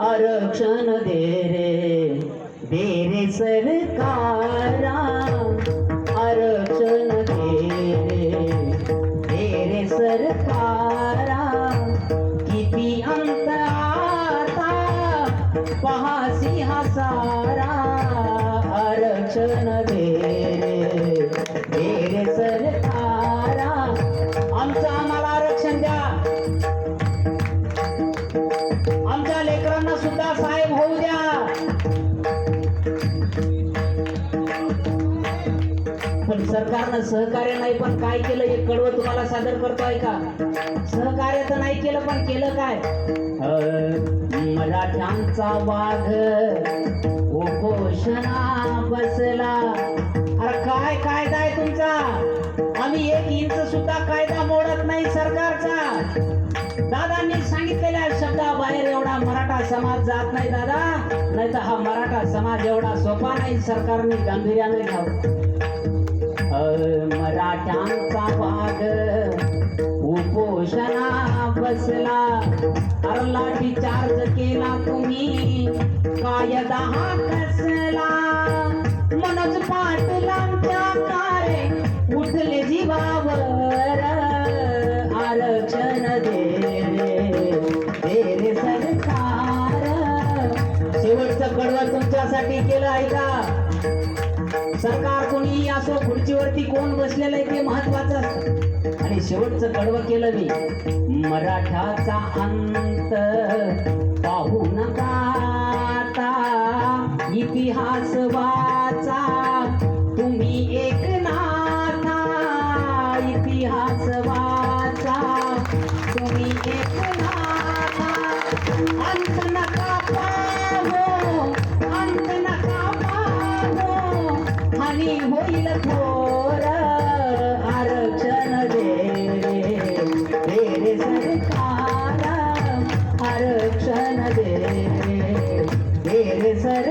आरक्षण दे रे दे रे सरकारा आरक्षण दे रे दे रे सरकारा किती अंत आता पहासी हसारा आरक्षण दे रे दे रे सुद्धा साहेब होऊ द्या. पण सरकारनं सहकार्य नाही पण काय केलं? हे कडवं तुम्हाला सादर करतोय का सहकार्य तर नाही केलं पण केलं काय? मराठ्यांचा वाघ उपोषणा बसला. अरे काय कायदा आहे तुमचा? आम्ही एक इंच सुद्धा कायदा मोडत नाही सरकारचा. दादांनी सांगितलेल्या शब्दाबाहेर एवढा मराठा समाज जात नाही दादा. नाही तर हा मराठा समाज एवढा सोपा नाही सरकारने गांभीर्याने घ्यावं. मराठ्यांचा भाग उपोषणा बसला. अरे लाठी चार्ज केला तुम्ही. काय दहा कसला मनोज पा करण्यासाठी केलं आहे का? सरकार कोणी असो खुर्चीवरती कोण बसलेलं आहे ते महत्वाचं आणि शेवटचं कडवं केलं मी. मराठाचा अंत पाहू नका आता. इतिहास वाचा. तुम्ही एक नाथा. इतिहास वाचा. तुम्ही एक नाथा. हानी होईल थोर आरक्षण दे रे दे रे सरकार आरक्षण दे रे दे रे सर